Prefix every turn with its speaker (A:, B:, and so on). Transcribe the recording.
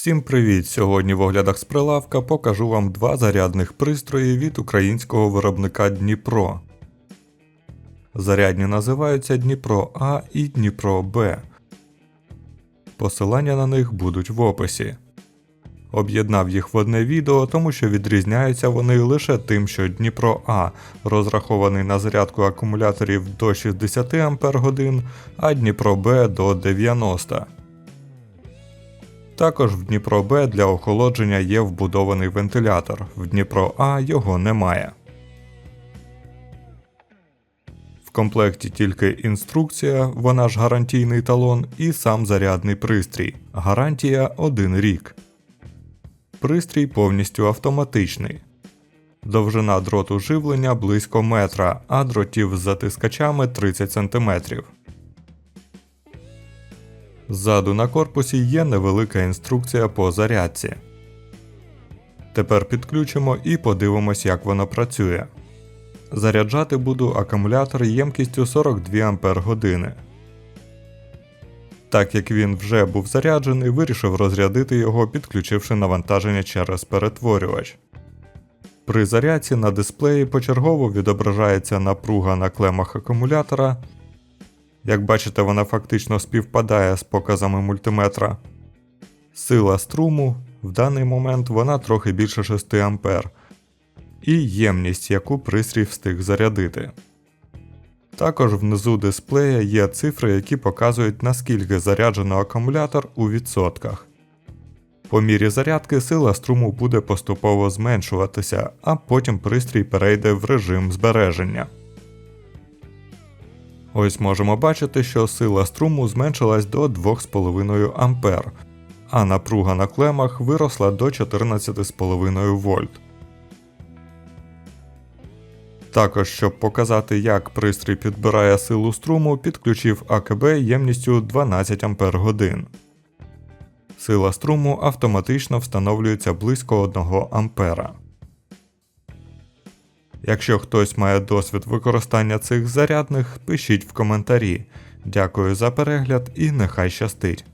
A: Всім привіт! Сьогодні в оглядах з прилавка покажу вам два зарядних пристрої від українського виробника Дніпро. Зарядні називаються Дніпро А і Дніпро Б. Посилання на них будуть в описі. Об'єднав їх в одне відео, тому що відрізняються вони лише тим, що Дніпро А розрахований на зарядку акумуляторів до 60 Ах, а Дніпро Б до 90 також в Дніпро Б для охолодження є вбудований вентилятор, в Дніпро А його немає. В комплекті тільки інструкція, вона ж гарантійний талон, і сам зарядний пристрій. Гарантія 1 рік. Пристрій повністю автоматичний. Довжина дроту живлення близько метра, а дротів з затискачами 30 см. Ззаду на корпусі є невелика інструкція по зарядці. Тепер підключимо і подивимось, як воно працює. Заряджати буду акумулятор ємкістю 42 Ампер години. Так як він вже був заряджений, вирішив розрядити його, підключивши навантаження через перетворювач. При зарядці на дисплеї почергово відображається напруга на клемах акумулятора як бачите, вона фактично співпадає з показами мультиметра. Сила струму в даний момент вона трохи більше 6 А. І ємність, яку пристрій встиг зарядити. Також внизу дисплея є цифри, які показують наскільки заряджено акумулятор у відсотках. По мірі зарядки сила струму буде поступово зменшуватися, а потім пристрій перейде в режим збереження. Ось можемо бачити, що сила струму зменшилась до 2,5 А, а напруга на клемах виросла до 14,5 вольт. Також, щоб показати, як пристрій підбирає силу струму, підключив АКБ ємністю 12 Ах. Сила струму автоматично встановлюється близько 1 А. Якщо хтось має досвід використання цих зарядних, пишіть в коментарі. Дякую за перегляд і нехай щастить!